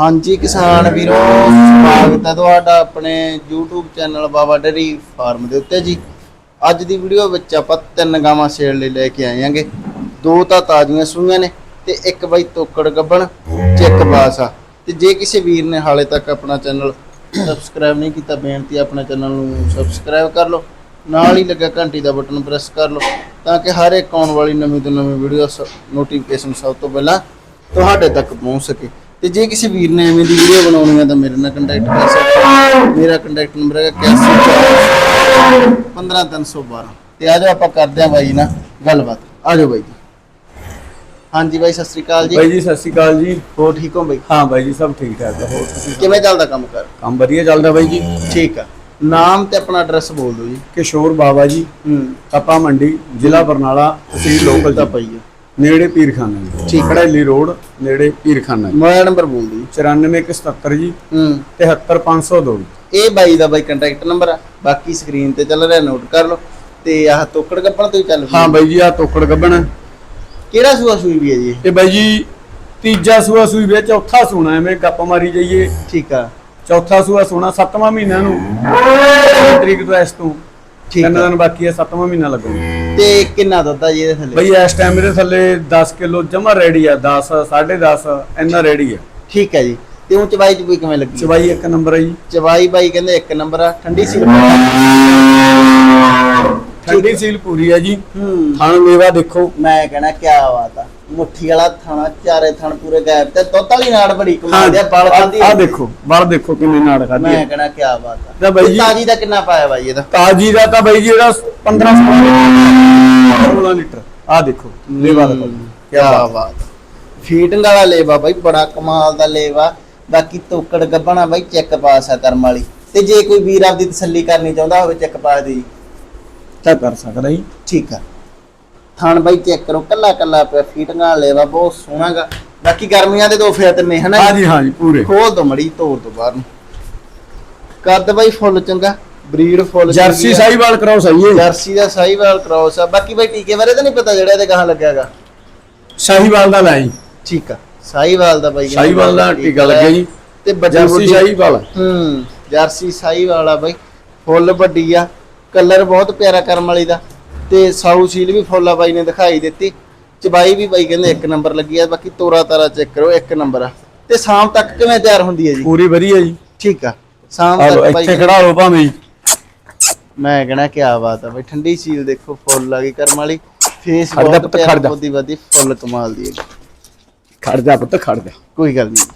ਹਾਂਜੀ ਕਿਸਾਨ ਵੀਰੋ, ਸਵਾਗਤ ਹੈ ਤੁਹਾਡਾ ਆਪਣੇ YouTube channel Baba dairy farm ਦੇ ਉੱਤੇ ਜੀ। ਅੱਜ ਦੀ ਵੀਡੀਓ ਵਿੱਚ ਆਪਾਂ ਤਿੰਨ ਗਾਵਾਂ ਸੇਲ ਲਈ ਲੈ ਕੇ ਆਏ ਆਂਗੇ ਦੋ ਤਾਂ ਤਾਜ਼ੀਆਂ ਸੂਈਆਂ ਨੇ ਤੇ ਇੱਕ ਬਾਈ ਤੋਕੜ ਗੱਬਣ, ਚੈੱਕ ਪਾਸ ਆ। ਤੇ ਜੇ ਕਿਸੇ ਵੀਰ ਨੇ ਹਾਲੇ ਤੱਕ ਆਪਣਾ ਚੈਨਲ ਸਬਸਕ੍ਰਾਈਬ ਨਹੀਂ ਕੀਤਾ, ਬੇਨਤੀ ਹੈ ਆਪਣੇ ਚੈਨਲ ਨੂੰ ਸਬਸਕ੍ਰਾਈਬ ਕਰ ਲਓ। ਨਾਲ ਹੀ ਲੱਗਾ ਘੰਟੀ ਦਾ ਬਟਨ ਪ੍ਰੈਸ ਕਰ ਲਓ, ਤਾਂ ਕਿ ਹਰ ਇੱਕ ਆਉਣ ਵਾਲੀ ਨਵੀਂ ਤੋਂ ਨਵੀਂ ਵੀਡੀਓ ਨੋਟੀਫਿਕੇਸ਼ਨ ਸਭ ਤੋਂ ਪਹਿਲਾਂ ਤੁਹਾਡੇ ਤੱਕ ਪਹੁੰਚ ਸਕੇ। ਤੇ ਜੇ ਕਿਸੇ ਵੀਰ ਨੇ ਐਵੇਂ ਦੀ ਵੀਡੀਓ ਬਣਾਉਣੀ ਹੈ ਤਾਂ ਮੇਰੇ ਨਾਲ ਕੰਟੈਕਟ ਕਰ ਸਕਦਾ ਹੈ। ਮੇਰਾ ਕੰਟੈਕਟ ਨੰਬਰ ਹੈ 81 15312 ਤੇ ਆ ਜਾਓ ਆਪਾਂ ਕਰਦੇ ਹਾਂ ਬਾਈ ਨਾਲ ਗੱਲਬਾਤ। ਆ ਜਾਓ ਬਾਈ ਜੀ। ਹਾਂਜੀ ਬਾਈ ਸਤਿ ਸ੍ਰੀ ਅਕਾਲ ਜੀ। ਬਾਈ ਜੀ ਸਤਿ ਸ਼੍ਰੀ ਅਕਾਲ ਜੀ। ਹੋ ਠੀਕ ਹੋ ਬਾਈ? ਹਾਂ ਬਾਈ ਜੀ ਸਭ ਠੀਕ ਠਾਕ ਹੈ ਹੋਰ ਤੁਸੀਂ ਕਿਵੇਂ ਚੱਲਦਾ ਕੰਮ ਕਰ? ਕੰਮ ਵਧੀਆ ਚੱਲਦਾ ਬਾਈ ਜੀ। ਠੀਕ ਆ। ਨਾਮ ਤੇ ਆਪਣਾ ਐਡਰੈਸ ਬੋਲ ਦਿਓ ਜੀ। ਕਿਸ਼ੋਰ ਬਾਬਾ ਜੀ। ਹੂੰ। ਤਪਾ ਮੰਡੀ ਜ਼ਿਲ੍ਹਾ ਬਰਨਾਲਾ ਤਹਿਸੀਲ ਲੋਕਲ ਤਾਂ ਦਾ ਪਈ ਆ। ਨੇੜੇ ਪੀਰਖਾਨਾ ਜੀ। ਠੀਕ। ਖੜੈਲੀ ਰੋਡ ਨੇੜੇ ਪੀਰਖਾਨਾ ਜੀ। ਮੋਬਾਈਲ ਨੰਬਰ ਬੋਲ ਦਿਓ ਜੀ। 94177 ਜੀ। ਹੂੰ। 73502 ਇਹ ਬਾਈ ਦਾ ਬਾਈ ਕੰਟੈਕਟ ਨੰਬਰ ਆ। ਬਾਕੀ ਸਕਰੀਨ ਤੇ ਚੱਲ ਰਿਹਾ ਨੋਟ ਕਰ ਲਓ। ਤੇ ਆਹ ਤੋਕੜ ਕੱਪਣ ਤੋਂ ਹੀ ਚੱਲ ਪਈ। ਹਾਂ। ਬਾਈ ਜੀ ਆ ਤੋਕੜ ਗੱਬਣ ਕਿਹੜਾ ਸੂਆ ਸੂਈ ਵੀ ਹੈ ਜੀ ਇਹ? ਬਾਈ ਜੀ ਤੀਜਾ ਸੂਆ ਸੂਈ ਵਿੱਚ ਚੌਥਾ ਸੂਣਾ ਐਵੇਂ ਗੱਪ ਮਾਰੀ ਜਾਈਏ। ਠੀਕ ਆ। ਚੌਥਾ ਸੂਆ ਸੂਣਾ ਸੱਤਵਾਂ ਮਹੀਨਾ ਨੂੰ। ਤਰੀਕ ਤੋਂ ਇਸ ਤੋਂ। ਠੀਕ ਤਿੰਨ ਆ ਦਿਨ ਬਾਕੀ ਹੈ ਸੱਤਵਾਂ ਮਹੀਨਾ ਲੱਗੂ। ਤੇ ਕਿੰਨਾ ਦੁੱਧ ਆ ਜੀ ਇਹਦੇ ਥੱਲੇ? ਬਈ ਇਸ ਟਾਈਮ ਇਹਦੇ ਥੱਲੇ 10 ਕਿਲੋ ਜਮਾ ਰੈਡੀ ਆ 10 10.5 ਇੰਨਾ ਰੈਡੀ ਆ। ਠੀਕ ਹੈ ਜੀ। ਤੇ ਉਹ ਚਵਾਈ ਚ ਕੋਈ ਕਿਵੇਂ ਲੱਗੀ? ਚਵਾਈ ਇੱਕ ਨੰਬਰ ਆ ਜੀ। ਚਵਾਈ ਬਾਈ ਕਹਿੰਦੇ ਇੱਕ ਨੰਬਰ ਆ ਠੰਡੀ ਸੀ ਠੰਡੀ ਸੀਲ ਪੂਰੀ ਆ ਜੀ। ਥਣ ਮੇਵਾ ਦੇਖੋ। ਮੈਂ ਕਹਿਣਾ ਕੀ ਬਾਤ ਆ। ਮੁੱਠੀ ਵਾਲਾ ਥਾਣਾ ਚਾਰੇ ਥਣ ਪੂਰੇ ਗਾਇਬ ਤੇ ਦੁੱਧ ਵਾਲੀ ਨਾੜ ਬੜੀ ਕਮਾਲ ਦੇ ਬਲ ਖਾਂਦੀ ਆ। ਦੇਖੋ ਬਲ ਦੇਖੋ ਕਿੰਨੇ ਨਾੜ ਖਾਦੀ ਮੈਂ ਆ ਕਹਿਣਾ ਕੀ ਬਾਤ ਆ। ਤਾਂ ਬਾਈ ਜੀ- ਤਾਜੀ ਦਾ ਕਿੰਨਾ ਪਾਇਆ ਬਾਈ ਇਹਦਾ? ਤਾਜੀ ਦਾ ਤਾਂ ਬਾਈ ਜੀ ਇਹਦਾ 15 16 ਲੀਟਰ। ਆ ਦੇਖੋ ਮੇਵਾ ਦਾ ਕੀ ਬਾਤ। ਫੀਡਿੰਗ ਵਾਲਾ ਲੇਵਾ ਬਾਈ ਬੜਾ ਕਮਾਲ ਦਾ ਲੇਵਾ। ਬਾਕੀ ਤੋਕੜ ਗੱਬਣਾ ਬਾਈ ਚੈੱਕ ਪਾਸ ਆ ਕਰਮ ਵਾਲੀ। ਤੇ ਜੇ ਕੋਈ ਵੀਰ ਆਪਦੀ ਤਸੱਲੀ ਕਰਨੀ ਚਾਹੁੰਦਾ ਹੋਵੇ ਚੈੱਕ ਪਾਸ ਦੀ ਤਾਂ ਕਰ ਸਕਦਾ ਜੀ। ਠੀਕ ਆ। ਥਣ ਬਾਈ ਚੈੱਕ ਕਰੋ ਕੱਲਾ ਕੱਲਾ ਪਿਆ। ਫੀਟਿੰਗ ਵਾਲਾ ਲੇਵਾ ਬਹੁਤ ਸੋਹਣਾਗਾ। ਬਾਕੀ ਗਰਮੀਆਂ ਦੇ ਦੋ ਨੇ ਹਨਾ ਪੂਰੇ। ਖੋਲ ਮੜੀ ਤੋੜ ਦੋ ਬਾਹਰ ਨੂੰ। ਕੱਦ ਬਾਈ ਫੁੱਲ ਚੰਗਾ। Breed full jersey. ਸਾਈਵਾਲ ਕਰਾਓ ਸਹੀ ਹੈ। ਜਰਸੀ ਦਾ ਸਾਈਵਾਲ ਕ੍ਰਾਸ ਆ ਬਾਕੀ ਬਾਈ ਟੀਕੇ ਬਾਰੇ ਤਾਂ ਨਹੀਂ ਪਤਾ ਜਿਹੜਾ ਇਹਦੇ ਗਾਹਾਂ ਲੱਗਿਆਗਾ। ਸਾਹੀਵਾਲ ਦਾ ਲੈ ਜੀ ਠੀਕ ਆ। ਸਾਈਵਾਲ ਦਾ ਬਾਈ ਸਾਹੀਵਾਲ ਦਾ ਟੀਕਾ ਲੱਗਿਆ ਜੀ। ਤੇ ਜਰਸੀ ਸਾਹੀਵਾਲ। ਹੂੰ ਜਰਸੀ ਸਾਈਵਾਲ ਆ ਬਾਈ। ਫੁੱਲ ਵੱਡੀ ਆ। ਕਲਰ ਬਹੁਤ ਪਿਆਰਾ ਕਰਮ ਵਾਲੀ ਦਾ। ਤੇ ਸਾਊ ਸੀਲ ਵੀ ਫੁੱਲ ਆ ਬਾਈ ਨੇ ਦਿਖਾਈ ਦਿੱਤੀ। ਚਬਾਈ ਵੀ ਬਾਈ ਕਹਿੰਦੇ ਇੱਕ ਨੰਬਰ ਲੱਗੀ ਆ। ਬਾਕੀ ਤੋਰਾ ਤਾਰਾ ਚੈੱਕ ਕਰੋ ਇੱਕ ਨੰਬਰ ਆ। ਤੇ ਸ਼ਾਮ ਤੱਕ ਕਿਵੇਂ ਤਿਆਰ ਹੁੰਦੀ ਹੈ ਜੀ? ਪੂਰੀ ਵਧੀਆ ਜੀ। ਠੀਕ ਆ। ਸ਼ਾਮ ਲਓ ਤੱਕ ਬਾਈ ਇੱਥੇ ਖੜਾ ਹੋ ਭਾਵੇਂ। ਜੀ ਮੈਂ ਕਹਿਣਾ ਕੀ ਬਾਤ ਆ ਬਾਈ ਠੰਡੀ ਸੀਲ ਦੇਖੋ ਫੁੱਲ ਆ ਗਈ ਕਰਮ ਵਾਲੀ। ਫੇਸ ਖੜ ਜਾ ਬਹੁਤ ਪੁੱਤ, ਪਿਆਰਾ ਖੜ ਜਾ। ਬੋਦੀ ਬਾਦੀ ਫੁੱਲ ਕਮਾਲ ਦੀ ਹੈ ਖੜ ਜਾ ਪੁੱਤ ਖੜ ਜਾ। ਕੋਈ ਗੱਲ ਨਹੀਂ।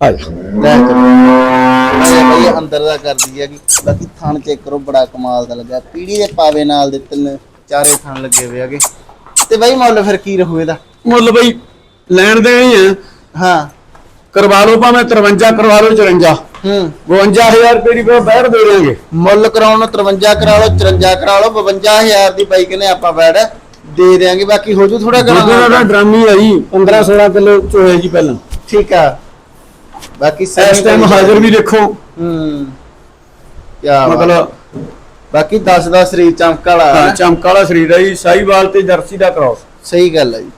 ਆ ਜਾ। ਲੈ ਚਲੋ। ਅੰਦਰ ਦਾ ਕਰਦੀ ਹੈਗੀ ਬਾਕੀ ਥਣ ਚੈੱਕ ਕਰੋ ਬੜਾ ਕਮਾਲ ਦਾ ਲੱਗਾ। ਪੀੜੀ ਦੇ ਪਾਵੇ ਨਾਲ ਦੇ ਤਿੰਨ ਚਾਰੇ ਥਣ ਲੱਗੇ ਹੋਏ ਹੈਗੇ। ਤੇ ਬਾਈ ਮੁੱਲ ਫਿਰ ਕੀ ਰਹੂ ਇਹਦਾ? ਮੁੱਲ ਬਈ ਲੈਣ ਦੇਣੀ ਆ। ਹਾਂ। ਕਰਵਾ ਲਓ ਭਾਵੇਂ 53 ਕਰਵਾ ਲਓ 54 ਹੂੰ। 52000 ਰੁਪਏ ਦੀ ਕੋਈ ਬੈਠ ਦੇ ਦੇਣਗੇ ਮੁੱਲ ਕਰਾਉਣ ਨੂੰ 53 ਕਰਾ ਲਓ 54 ਕਰਾ ਲਓ 52000 ਦੀ ਬਾਈਕ ਨੇ ਆਪਾਂ ਬੈੜ ਦੇ ਦੇਾਂਗੇ ਬਾਕੀ ਹੋ ਜੂ ਥੋੜਾ ਦੁੱਧ ਦਾ ਕਰਾ ਡਰਾਮੀ ਜੀ 15 16 ਕਿਲੋ ਚੋਏ ਜੀ ਪਹਿਲਾਂ। ਠੀਕ ਆ। ਬਾਕੀ ਇਸ ਟਾਈਮ ਹਾਜ਼ਰ ਵੀ ਦੇਖੋ। ਹੂੰ। ਕੀ ਮਤਲਬ ਬਾਕੀ 10 10 ਸਰੀਰ ਚਮਕ ਵਾਲਾ ਹਾਂ, ਹੈ। ਚਮਕ ਵਾਲਾ ਸਰੀਰ ਹੈ ਜੀ ਸਾਈਵਾਲ ਤੇ ਜਰਸੀ ਦਾ ਕ੍ਰਾਸ ਸਹੀ ਗੱਲ ਹੈ ਜੀ।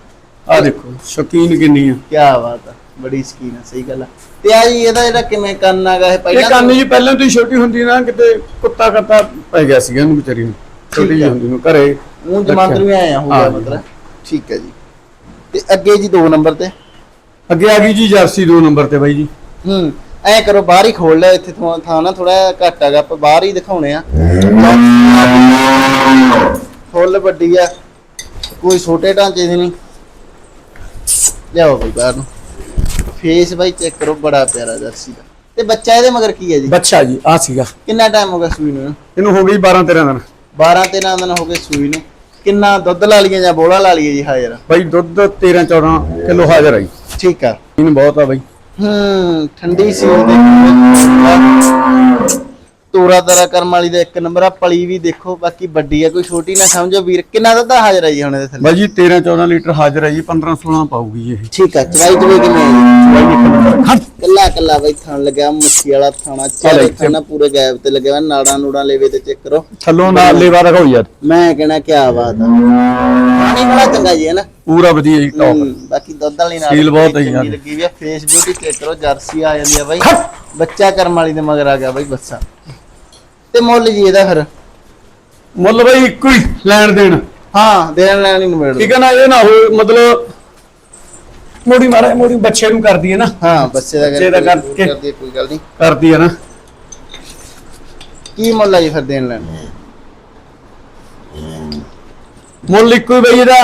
ਆ ਦੇਖੋ ਸ਼ੌਕੀਨ ਕਿੰਨੀ ਆ। ਕੀ ਬਾਤ ਆ। ਬੜੀ ਸਕੀਨ ਹੈ ਸਹੀ ਗੱਲ ਆ। ਤੇ ਆ ਜੀ ਇਹਦਾ ਜਿਹੜਾ ਕਿਵੇਂ ਕੰਨ ਆਗਾ ਇਹ ਇਹ ਪਹਿਲਾਂ ਕੰਨ ਜੀ ਪਹਿਲਾਂ ਤੋਂ ਹੀ ਛੋਟੀ ਹੁੰਦੀ ਨਾ ਕਿਤੇ ਕੁੱਤਾ ਕੱਤਾ ਪੈ ਗਿਆ ਸੀਗਾ ਇਹਨੂੰ ਵਿਚਾਰੀ ਨੂੰ। ਛੋਟੀ ਜਿਹੀ ਆ। ਹੁੰਦੀ ਨੂੰ ਘਰੇ ਉਹ ਜਮਾਂਦਰ ਵੀ ਆਇਆ ਹੋ ਗਿਆ ਹਾਂ ਜੀ। ਮਤਲਬ? ਠੀਕ ਹੈ ਜੀ। ਤੇ ਅੱਗੇ ਜੀ 2 ਨੰਬਰ ਤੇ? ਅੱਗੇ ਆ ਗਈ ਜੀ ਜਰਸੀ 2 ਨੰਬਰ ਤੇ ਬਾਈ ਜੀ। ਹੂੰ ਐ ਕਰੋ ਬਾਹਰ ਹੀ ਖੋਲ ਲਿਆ ਇੱਥੇ ਥਾਂ ਥਾਂ ਨਾ ਥੋੜਾ ਘੱਟ ਹੈਗਾ ਆਪਾਂ ਬਾਹਰ ਹੀ ਦਿਖਾਉਣੇ ਆ। ਫੁੱਲ ਵੱਡੀ ਆ ਕੋਈ ਛੋਟੇ ਢਾਂਚੇ ਦੀ ਨਹੀਂ। ਲਿਆਓ ਬਈ ਬਾਹਰ ਨੂੰ। ਫੇਸ ਬਾਈ ਚੈੱਕ ਕਰੋ ਬੜਾ ਪਿਆਰਾ ਜਰਸੀ ਦਾ। ਤੇ ਬੱਚਾ ਇਹਦੇ ਮਗਰ ਕੀ ਹੈ ਜੀ? ਬੱਚਾ ਜੀ ਆ ਸੀਗਾ। ਕਿੰਨਾ ਟਾਈਮ ਹੋ ਗਿਆ ਸੂਈ ਨੂੰ? ਇਹਨੂੰ ਹੋ ਗਈ 12 13 ਦਿਨ। 12 13 ਦਿਨ ਹੋ ਗਏ ਸੂਈ ਨੂੰ। ਕਿੰਨਾ ਦੁੱਧ ਲਾ ਲਈਏ ਜਾਂ ਬੋਲਾ ਲਾ ਲਈਏ ਜੀ ਹਾਜ਼ਰ? ਬਾਈ ਦੁੱਧ 13 14 ਕਿਲੋ ਹਾਜ਼ਰ ਆਈ ਠੀਕ ਆ। ਇਹਨੂੰ ਬਹੁਤ ਆ ਬਾਈ। ਹੂੰ ਠੰਡੀ ਸੀਲ ਦੇ ਤੋਰਾ ਤਰਾ ਕਰਮ ਵਾਲੀ ਦਾ ਇੱਕ ਨੰਬਰ ਆ ਪਲੀ ਵੀ ਦੇਖੋ ਬਾਕੀ ਵੱਡੀ ਆ ਕੋਈ ਛੋਟੀ ਨਾ ਸਮਝੋ ਵੀਰ ਕਿੰਨਾ ਦੁੱਧ ਹਾਜ਼ਰ ਆ ਜੀ ਹੁਣ ਇਹਦੇ ਥੱਲੇ? ਬਾਈ ਜੀ 13 14 ਲੀਟਰ ਹਾਜ਼ਰ ਹੈ ਜੀ 15 16 ਪਾਊਗੀ ਇਹ। ਠੀਕ ਆ ਚਵਾਈ ਚਵਾਈ ਕਿਵੇਂ ਆ? ਜੀ ਕੱਲਾ ਕੱਲਾ ਬਈ ਥਣ ਲੱਗਿਆ ਮੁੱਛੀ ਵਾਲਾ ਥਾਣਾ ਚਾਰੇ ਥਾਣਾ ਪੂਰੇ ਗੈਪ ਤੇ ਲੱਗਿਆ ਨਾੜਾਂ ਨੂੜਾਂ ਲੇਵੇ ਤੇ ਚੈੱਕ ਕਰੋ। ਥੱਲੋਂ ਨਾਲ ਲੇਵਾ ਰਖਾਓ ਯਾਰ। ਮੈਂ ਕਹਿਣਾ ਕੀ ਬਾਤ ਆ। ਪਾਣੀ ਬੜਾ ਚੰਗਾ ਜੀ ਹੈ ਨਾ ਪੂਰਾ ਵਧੀਆ ਜੀ ਟੌਪ ਬਾਕੀ ਦੁੱਧ ਵਾਲੀ ਨਾਲ ਸੀਲ ਬਹੁਤ ਹੈ ਯਾਰ। ਲੱਗੀ ਵੀ ਆ ਫੇਸ ਬਿਊਟੀ ਚੈੱਕ ਕਰੋ ਜਰਸੀ ਆ ਜਾਂਦੀ ਆ ਬਾਈ। ਬੱਚਾ ਕਰਮ ਵਾਲੀ ਦੇ ਮਗਰ ਆ ਗਿਆ ਬਾਈ ਬੱਸਾ ਤੇ ਮੁੱਲ ਜੀ ਇਹਦਾ ਫਿਰ। ਮੁੱਲ ਬਾਈ ਇੱਕੋ ਹੀ ਲੈਣ ਦੇਣ। ਹਾਂ ਦੇਣ ਲੈਣ ਨਹੀਂ ਨਿਬੇੜ ਠੀਕ ਹੈ ਨਾ ਇਹ ਨਾ ਹੋਵੇ ਮਤਲਬ ਮੋੜੀ ਮਾਰੇ ਮੋੜੀ ਬੱਚੇ ਨੂੰ ਕਰਦੀ ਹੈ ਨਾ। ਹਾਂ ਬੱਚੇ ਦਾ ਬੱਚੇ ਦਾ ਕਰਕੇ। ਕਰਦੀ ਕੋਈ ਗੱਲ ਨਹੀਂ। ਕਰਦੀ ਹੈ ਨਾ। ਕੀ ਮੁੱਲ ਆ ਜੀ ਫਿਰ ਦੇਣ ਲੈਣ? ਮੁੱਲ ਇੱਕੋ ਹੀ ਬਈ ਇਹਦਾ।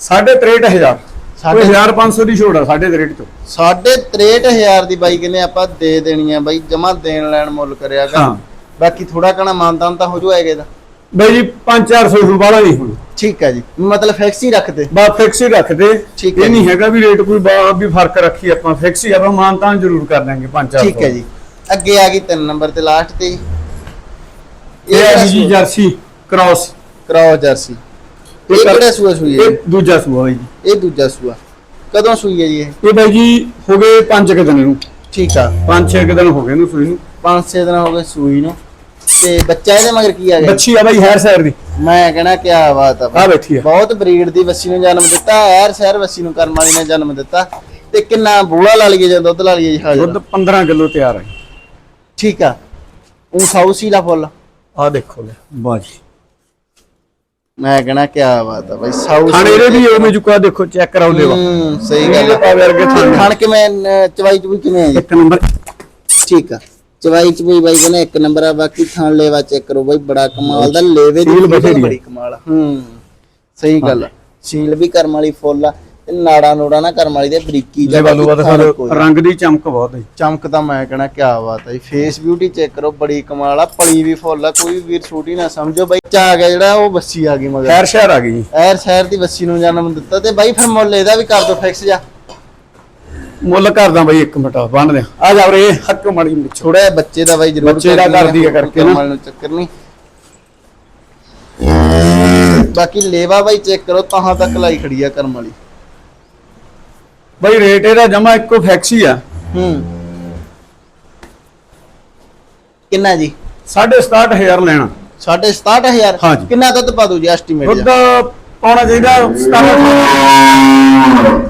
63500 ਸਾਢੇ- ਕੋਈ 1500 ਦੀ ਛੋੜ ਆ 63 ਤੋਂ। ਸਾਢੇ 63000 ਦੀ ਬਾਈ ਕਹਿੰਦੇ ਆਪਾਂ ਦੇ ਦੇਣੀ ਆ ਬਾਈ ਜਮਾ ਦੇਣ ਲੈਣ ਮੁੱਲ ਕਰਿਆਗਾ ਹਾਂ। ਬਾਕੀ ਥੋੜਾ ਕਣਾ ਮਾਨਤਾਨ ਤਾਂ ਹੋ ਜਾਏਗਾ ਇਹਦਾ ਬਈ ਜੀ 5-400 ਰੁਪਏ ਵਾਲਾ ਨਹੀਂ ਹੁਣ। ਠੀਕ ਹੈ ਜੀ। ਮਤਲਬ ਫਿਕਸ ਹੀ ਰੱਖਦੇ। ਬਾ ਫਿਕਸ ਹੀ ਰੱਖਦੇ। ਠੀਕ ਹੈ ਇਹ ਨਹੀਂ। ਹੈਗਾ ਵੀ ਰੇਟ ਕੋਈ ਬਾ- ਵੀ ਫ਼ਰਕ ਰੱਖੀ ਆਪਾਂ। ਫਿਕਸ ਹੀ ਆਪਾਂ ਮਾਨਤਾਨ ਜ਼ਰੂਰ ਕਰ ਦਾਂਗੇ 5-400 ਠੀਕ ਹੈ ਜੀ। ਅੱਗੇ ਆ ਗਈ ਤਿੰਨ ਨੰਬਰ ਤੇ ਲਾਸਟ ਤੇ। ਇਹ ਹੈ ਜੀ ਜਰਸੀ ਕ੍ਰਾਸ ਕਰਾਓ ਜਰਸੀ। ਇਹ ਕਿਹੜਾ ਸੂਆ ਸੂਈ ਹੈ ਇਹ ਦੂਜਾ ਸੂਆ ਹੈ ਜੀ। ਇਹ ਦੂਜਾ ਸੂਆ। ਕਦੋਂ ਸੂਈ ਹੈ ਜੀ ਇਹ? ਇਹ ਬਾਈ ਜੀ ਹੋ ਗਏ 5 ਕਿ ਦਿਨ ਨੂੰ। ਠੀਕ ਆ। 5-6 ਕਿ ਦਿਨ ਹੋ ਗਏ ਨੂੰ ਸੂਈ ਨੂੰ। 5-6 ਦਿਨ ਹੋ ਗਏ ਸੂਈ ਨੂੰ। ਤੇ ਬੱਚਾ ਇਹਦੇ ਮਗਰ ਕੀ ਆ ਗਿਆ? ਬੱਚੀ ਆ ਬਾਈ ਹੈਰ ਸਾਈਡ ਦੀ। ਮੈਂ ਕਹਿਣਾ ਕੀ ਬਾਤ ਆ ਆ ਬੈਠੀ ਆ। ਬਹੁਤ ਬਰੀਡ ਦੀ ਵੱਸੀ ਨੂੰ ਜਨਮ ਦਿੱਤਾ ਐਰ ਸ਼ਹਿਰ ਵੱਸੀ ਨੂੰ ਕਰਮ ਵਾਲੀ ਨੇ ਜਨਮ ਦਿੱਤਾ। ਤੇ ਕਿੰਨਾ ਬੂਲਾ ਲਾ ਲਈਏ ਜਾਂ ਦੁੱਧ ਲਾ ਲਈਏ ਜੀ ਹਾਜ਼ਰ ਦੁੱਧ 15 ਕਿਲੋ ਤਿਆਰ ਹੈ ਠੀਕ ਆ। ਉਹ ਸਾਊਸੀ ਦਾ ਫੁੱਲ। ਆ ਦੇਖੋ ਲੈ ਬਾਜੀ ਮੈਂ ਕਹਿਣਾ ਕੀ ਬਾਤ ਆ ਬਾਈ ਸਾਊਸੀ ਖਾਣੇ ਦੇ ਵੀ ਉਵੇਂ ਚੁੱਕਾ ਦੇਖੋ ਚੈੱਕ ਕਰਾਓ ਦੇਵਾ ਹੂੰ ਸਹੀ ਗੱਲ ਪਾ ਵਰਗੇ ਆ ਥਾਣੇ। ਖਾਣ ਕਿਵੇਂ ਅਹ, ਚਵਾਈ ਚੁਈ ਕਿਵੇਂ ਆ ਜੀ? ਇੱਕ ਨੰਬਰ। ਠੀਕ ਆ। ਚਵਾਈ ਚ ਵੀ ਬਾਈ ਕਹਿੰਦਾ ਇੱਕ ਨੰਬਰ ਆ ਬਾਕੀ ਥਾਣ ਲੇਵਾ ਚੈੱਕ ਕਰੋ ਬਾਈ ਬੜਾ ਕਮਾਲ ਦਾ। ਲੇਵੇ ਦੀ ਸੀਲ ਬਥੇਰੀ ਆ। ਬੜੀ ਕਮਾਲ ਆ। ਹੂੰ ਸਹੀ ਗੱਲ ਆ। ਸੀਲ ਵੀ ਕਰਮ ਵਾਲੀ ਫੁੱਲ ਆ। ਨਾੜਾ ਨੋੜਾ ਨਾ ਕਰਮ ਵਾਲੀ ਦੇ ਬਰੀਕੀ ਜੇ ਬਾਲੂ ਬਾਦ ਥਾਣ ਕੋਈ। ਰੰਗ ਦੀ ਚਮਕ ਬਹੁਤ ਹੈ। ਚਮਕ ਤਾਂ ਮੈਂ ਕਹਿਣਾ ਕੀ ਬਾਤ ਹੈ ਫੇਸ ਬਿਊਟੀ ਚੈੱਕ ਕਰੋ ਬੜੀ ਕਮਾਲ ਆ ਪਲੀ ਵੀ ਫੁੱਲ ਆ ਕੋਈ ਵੀਰ ਛੋਟੀ ਨਾ ਸਮਝੋ। ਬਾਈ ਚਾ ਆ ਗਿਆ ਜਿਹੜਾ ਉਹ ਬੱਸੀ ਆ ਗਈ ਮਗਰ। ਖੈਰ ਸ਼ਹਿਰ ਆ ਗਈ ਜੀ। ਐਰ ਸ਼ਹਿਰ ਦੀ ਬੱਸੀ ਨੂੰ ਜਨਮ ਦਿੱਤਾ ਤੇ ਬਾਈ ਫਿਰ ਮੁੱਲ ਇਹਦਾ ਵੀ ਕਰ ਦੋ ਫਿਕਸ ਜਾ ਮੁੱਲ ਕਰਦਾ ਬਾਈ ਇੱਕ ਮਿੰਟ ਬੰਨ ਦੇ ਆ ਜਾ ਵੀਰੇ ਹੱਕ ਮੜੀ ਮਿੱਛੋ ਥੋੜਾ ਜਿਹਾ ਬੱਚੇ ਦਾ ਬਾਈ ਜ਼ਰੂਰ ਬੱਚੇ ਦਾ ਕਰਦੀ ਆ ਕਰਕੇ ਨਾ। ਨੂੰ ਚੱਕਰ ਨਹੀਂ। ਬਾਕੀ ਲੇਵਾ ਬਾਈ ਚੈੱਕ ਕਰੋ ਤਾਹਾਂ ਤੱਕ ਲਾਈ ਖੜੀ ਆ ਕਰਮ ਵਾਲੀ। ਬਾਈ ਰੇਟ ਇਹਦਾ ਜਮਾ ਇੱਕੋ ਫਿਕਸ ਹੀ ਆ। ਹੂੰ। ਕਿੰਨਾ ਜੀ? 67000 ਲੈਣਾ। 67000 ਹਾਂਜੀ। ਕਿੰਨਾ ਦੁੱਧ ਪਾ ਦੋ ਜੀ ਐਸਟੀਮੇਟ ਦੁੱਧ ਪਾਉਣਾ ਚਾਹੀਦਾ 17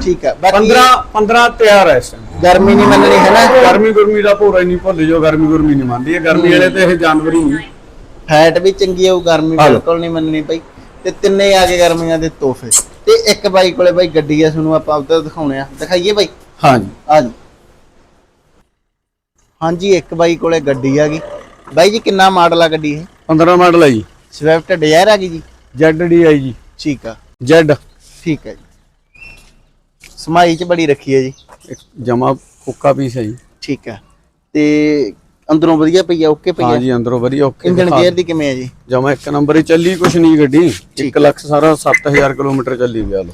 ਠੀਕ ਆ ਬਾਕੀ 15 15 ਤਿਆਰ ਹੈ ਇਸ time ਗਰਮੀ ਨਹੀਂ ਮੰਨਣੀ ਹੈ ਨਾ? ਗਰਮੀ ਗੁਰਮੀ ਦਾ ਭੋਰਾ ਹੀ ਨਹੀਂ ਭੁੱਲ ਜੋ ਗਰਮੀ ਗੁਰਮੀ ਨਹੀਂ ਮੰਨਦੀ। ਇਹ ਗਰਮੀ ਵਾਲੇ ਤੇ ਇਹ ਜਾਨਵਰ ਹੀ ਨਹੀਂ। ਫੈਟ ਵੀ ਚੰਗੀ ਆਊ ਗਰਮੀ। ਬਿਲਕੁਲ ਨਹੀਂ ਮੰਨਣੀ ਪਈ ਤੇ ਤਿੰਨੇ ਆ ਕੇ ਗਰਮੀਆਂ ਦੇ ਤੋਹਫੇ। ਤੇ ਇੱਕ ਬਾਈ ਕੋਲੇ ਬਾਈ ਗੱਡੀ ਆ ਤੁਹਾਨੂੰ ਆਪਾਂ ਉੱਧਰ ਦਿਖਾਉਣੇ ਆ। ਦਿਖਾਈਏ ਬਾਈ? ਹਾਂਜੀ। ਆ ਜੀ ਹਾਂਜੀ ਇੱਕ ਬਾਈ ਕੋਲੇ ਗੱਡੀ ਆ ਗਈ। ਬਾਈ ਜੀ ਕਿੰਨਾ ਮਾਡਲ ਆ ਗੱਡੀ ਇਹ? 15 ਮਾਡਲ ਹੈ ਜੀ। ਸਵਿਫਟ ਡਿਜ਼ਾਇਰ ਆ ਗਈ ਜੀ? ZDI ਜੀ। ਠੀਕ ਆ। Z ਠੀਕ ਹੈ ਜੀ। ਸਮਾਈ ਚ ਬੜੀ ਰੱਖੀ ਹੈ ਜੀ। ਜਮਾ ਫੁੱਕਾ ਪੀਸ ਹੈ ਜੀ। ਠੀਕ ਆ। ਤੇ ਅੰਦਰੋਂ ਵਧੀਆ ਪਈ ਆ ਓਕੇ ਪਈ ਆ? ਹਾਂਜੀ ਅੰਦਰੋਂ ਵਧੀਆ ਓਕੇ ਇੰਜਨ ਗੇਅਰ ਦੀ। ਕਿਵੇਂ ਆ ਜੀ? ਜਮਾ ਇੱਕ ਨੰਬਰ ਹੀ ਚੱਲੀ ਕੁਛ ਨਹੀਂ ਗੱਡੀ। 1 ਲੱਖ ਸਾਰਾ 7000 ਕਿਲੋਮੀਟਰ ਚੱਲੀ ਪਿਆ ਲੋ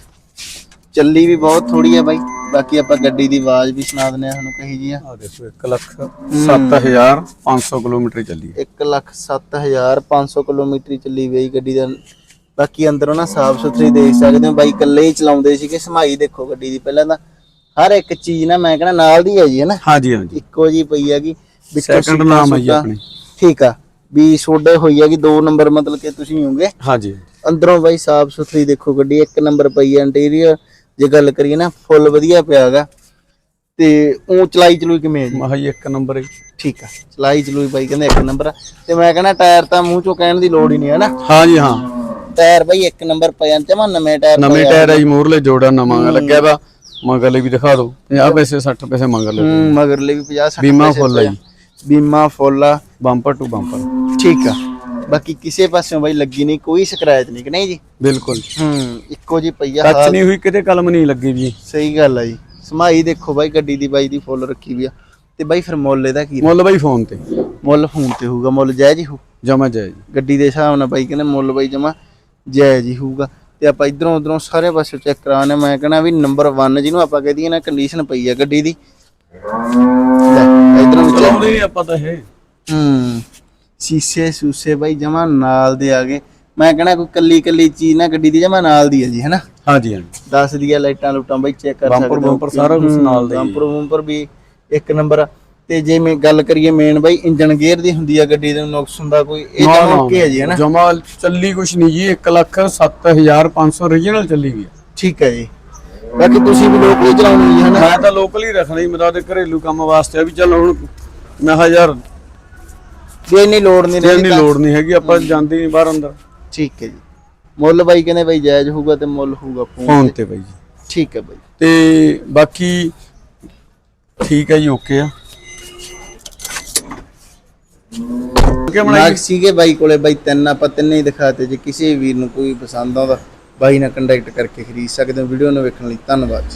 ਚੱਲੀ ਵੀ ਬਹੁਤ ਥੋੜੀ ਆ ਬਾਈ। ਬਾਕੀ ਆਪਾਂ ਗੱਡੀ ਦੀ ਆਵਾਜ਼ ਵੀ ਸੁਣਾ ਦਿੰਦੇ ਆ ਤੁਹਾਨੂੰ ਕਹੀ ਜੀ ਆ। ਆ ਦੇਖੋ 1 ਲੱਖ 7500 ਕਿਲੋਮੀਟਰ ਚੱਲੀ ਹੈ 1 ਲੱਖ 7500 ਕਿਲੋਮੀਟਰ ਹੀ ਚੱਲੀ ਗਈ ਗੱਡੀ ਦਾ। ਬਾਕੀ ਅੰਦਰੋਂ ਨਾ ਸਾਫ਼ ਸੁਥਰੀ ਦੇਖ ਸਕਦੇ ਹੋ ਬਾਈ ਇਕੱਲੇ ਹੀ ਚਲਾਉਂਦੇ ਸੀਗੇ ਸਮਾਈ ਦੇਖੋ ਗੱਡੀ ਦੀ ਪਹਿਲਾਂ ਤਾਂ। ਹਰ ਇੱਕ ਚੀਜ਼ ਨਾ ਮੈਂ ਕਹਿੰਦਾ ਨਾਲ ਦੀ ਹੈ ਜੀ ਹੈ ਨਾ। ਹਾਂਜੀ ਹਾਂਜੀ। ਇੱਕੋ ਜੀ ਪਈ ਹੈਗੀ। ਸੀਟਾਂ ਨਾਮ ਹੈ ਜੀ। ਆਪਣੀ। ਠੀਕ ਆ। ਵੀ ਸੋਡੇ ਹੋਈ ਹੈਗੀ ਦੋ ਨੰਬਰ ਮਤਲਬ ਕਿ ਤੁਸੀਂ ਹੋਗੇ ਹਾਂਜੀ। ਅੰਦਰੋਂ ਬਾਈ ਸਾਫ਼ ਸੁਥਰੀ ਦੇਖੋ ਗੱਡੀ ਇੱਕ ਨੰਬਰ ਪਈ ਹੈ ਇੰਟੀਰੀਅਰ ਜੇ ਗੱਲ ਕਰੀਏ ਨਾ ਫੁੱਲ ਵਧੀਆ ਪਿਆ ਹੈਗਾ। ਤੇ ਉਹ ਚਲਾਈ ਚਲੂਈ ਕਿਵੇਂ ਹੈ ਜੀ? ਮਹਾ ਜੀ ਇੱਕ ਨੰਬਰ ਠੀਕ ਆ। ਚਲਾਈ ਚਲੂਈ ਬਾਈ ਕਹਿੰਦੇ ਇੱਕ ਨੰਬਰ ਆ। ਤੇ ਮੈਂ ਕਹਿੰਦਾ ਟਾਇਰ ਤਾਂ ਮੂੰਹ ਚੋਂ ਕਹਿਣ ਦੀ ਲੋੜ ਹੀ ਨਹੀਂ ਹੈ ਨਾ ਹਾਂਜੀ ਹਾਂ। ਟਾਇਰ ਬਾਈ ਇੱਕ ਨੰਬਰ ਪਿਆ ਜਮਾ ਨਵੇਂ ਟਾਇਰ ਨਵੇਂ ਟਾਇਰ ਹੈ ਜੀ ਮੂਰਲੇ ਜੋੜਾ ਨਵਾਂ ਲੱਗਿਆ ਵਾ। ਮਗਰਲੇ ਵੀ ਦਿਖਾ ਦਿਓ। 50 ਪੈਸੇ 60 ਪੈਸੇ ਮਗਰਲੇ ਹੂੰ ਮਗਰਲੇ ਵੀ 50 60 ਬੀਮਾ ਫੁੱਲ ਹੈ। ਜੀ। ਬੀਮਾ ਫੁੱਲ ਆ ਬੰਪਰ ਟੂ ਬੰਪਰ। ਠੀਕ ਆ। ਬਾਕੀ ਕਿਸੇ ਪਾਸਿਓਂ ਬਾਈ ਲੱਗੀ ਨਹੀਂ ਕੋਈ ਸਕ੍ਰੈਚ ਨਹੀਂ ਕਿ ਨਹੀਂ ਜੀ? ਬਿਲਕੁਲ। ਹੂੰ ਇੱਕੋ ਜੀ ਪਈ ਆ ਟੱਚ ਨਹੀਂ ਹੋਈ ਕਿਤੇ ਕਲਮ ਨਹੀਂ ਲੱਗੀ ਜੀ। ਸਹੀ ਗੱਲ ਆ ਜੀ। ਸਮਾਈ ਦੇਖੋ ਬਾਈ ਗੱਡੀ ਦੀ ਬਾਈ ਦੀ ਫੁੱਲ ਰੱਖੀ ਵੀ ਆ। ਤੇ ਬਾਈ ਫਿਰ ਮੁੱਲ ਇਹਦਾ ਕੀ ਮੁੱਲ ਬਾਈ ਫੋਨ ਤੇ। ਮੁੱਲ ਫੋਨ ਤੇ ਹੋਊਗਾ ਮੁੱਲ ਜਾਇਜ਼ ਹੀ ਹੋਊ। ਜਮਾ ਜਾਏ ਜੀ ਗੱਡੀ ਦੇ ਹਿਸਾਬ ਨਾਲ ਬਾਈ ਕਹਿੰਦੇ ਮੁੱਲ ਬਾਈ ਜਮਾ ਜਾਇਜ਼ ਹੀ ਹੋਊਗਾ। ਤੇ ਆਪਾਂ ਇਧਰੋਂ ਉਧਰੋਂ ਸਾਰੇ ਪਾਸੇ ਚੈੱਕ ਕਰਾਉਣੇ ਮੈਂ ਕਹਿੰਦਾ ਵੀ ਨੰਬਰ 1 ਜਿਹਨੂੰ ਆਪਾਂ ਕਹਦੇ ਨਾ ਕੰਡੀਸ਼ਨ ਪਈ ਆ ਗੱਡੀ ਦੀ। ਲੈ। ਚਲਾਉਂਦੇ ਨਹੀਂ ਆਪਾਂ ਤਾਂ ਇਹ। ਹੂੰ ਸੀਸੇ ਸੂਸੇ ਬਾਈ ਜਮਾ ਨਾਲ ਦੇ ਆ ਗਏ। ਮੈਂ ਕਹਣਾ ਕੋਈ ਕੱਲੀ ਕੱਲੀ ਚੀਜ਼ ਨਾ ਗੱਡੀ ਦੀ ਜਮਾ ਨਾਲ ਦੀ ਹੈ ਜੀ ਹੈਨਾ? ਹਾਂਜੀ ਹਾਂਜੀ। ਦੱਸ ਦੀਆਂ ਲਾਈਟਾਂ ਲੂਟਾਂ ਬਾਈ ਚੈੱਕ ਕਰ ਸਕਦੇ ਹੋ। bumper ਸਾਰਾ ਹੂੰ, ਨਾਲ ਦਾ। ਹੀ ਹੈ। bumper bumper ਵੀ ਇੱਕ ਨੰਬਰ। ਤੇ ਜੇ ਮੈਂ ਗੱਲ ਕਰੀਏ ਮੇਨ ਬਾਈ ਇੰਜਨ ਗੇਅਰ ਦੀ ਹੁੰਦੀ ਆ ਗੱਡੀ ਦੇ ਨੁਕਸ ਹੁੰਦਾ ਕੋਈ ਇਹ ਨਾ, ਨਾ, ਓਕੇ ਹੈ ਜੀ ਹੈਨਾ? ਜਮਾ ਚੱਲੀ ਕੁਛ ਨਹੀਂ ਜੀ 1 ਲੱਖ 7500 ਓਰੀਜਨਲ ਚੱਲੀ ਵੀ ਹੈ ਠੀਕ ਹੈ ਜੀ। ਬਾਕੀ ਤੁਸੀਂ ਵੀ ਲੋਕ ਹੀ ਚਲਾਉਣੀ ਜੀ ਹੈਨਾ? ਮੈਂ ਤਾਂ ਲੋਕਲ ਹੀ ਰੱਖਣਾ ਜੀ ਮੇਰਾ ਤੇ ਘਰੇਲੂ ਕੰਮ ਵਾਸਤੇ ਆ ਵੀ ਚੱਲ ਹੁਣ ਮੈਂ ਕਿਹਾ ਯਾਰ ਜੇ ਇੰਨੀ ਲੋੜ ਨਹੀਂ ਦੀ ਤਾਂ- ਲੋੜ ਨਹੀਂ ਹੈਗੀ ਆਪਾਂ ਜਾਂਦੇ ਨਹੀਂ ਬਾਹਰ ਅੰਦਰ। ਠੀਕ ਹੈ ਜੀ। ਮੁੱਲ ਬਾਈ ਕਹਿੰਦੇ ਬਾਈ ਜਾਇਜ਼ ਹੋਊਗਾ ਤੇ ਮੁੱਲ ਹੋਊਗਾ ਫੋਨ ਫੋਨ ਤੇ ਬਾਈ ਜੀ। ਠੀਕ ਹੈ ਬਾਈ। ਤੇ ਬਾਕੀ ਠੀਕ ਹੈ ਜੀ ਓਕੇ ਆ। ਕਿ ਬਣਾਈ ਨਾਗ ਸੀਗੇ ਬਾਈ ਕੋਲੇ ਬਾਈ ਤਿੰਨ ਆਪਾਂ ਤਿੰਨੇ ਹੀ ਦਿਖਾਤੇ ਜੇ ਕਿਸੇ ਵੀਰ ਨੂੰ ਕੋਈ ਪਸੰਦ ਆਉਂਦਾ ਬਾਈ ਨਾਲ ਕੰਟੈਕਟ ਕਰਕੇ ਖਰੀਦ ਸਕਦੇ ਹੋ। ਵੀਡੀਓ ਨੂੰ ਵੇਖਣ ਲਈ ਧੰਨਵਾਦ ਜੀ।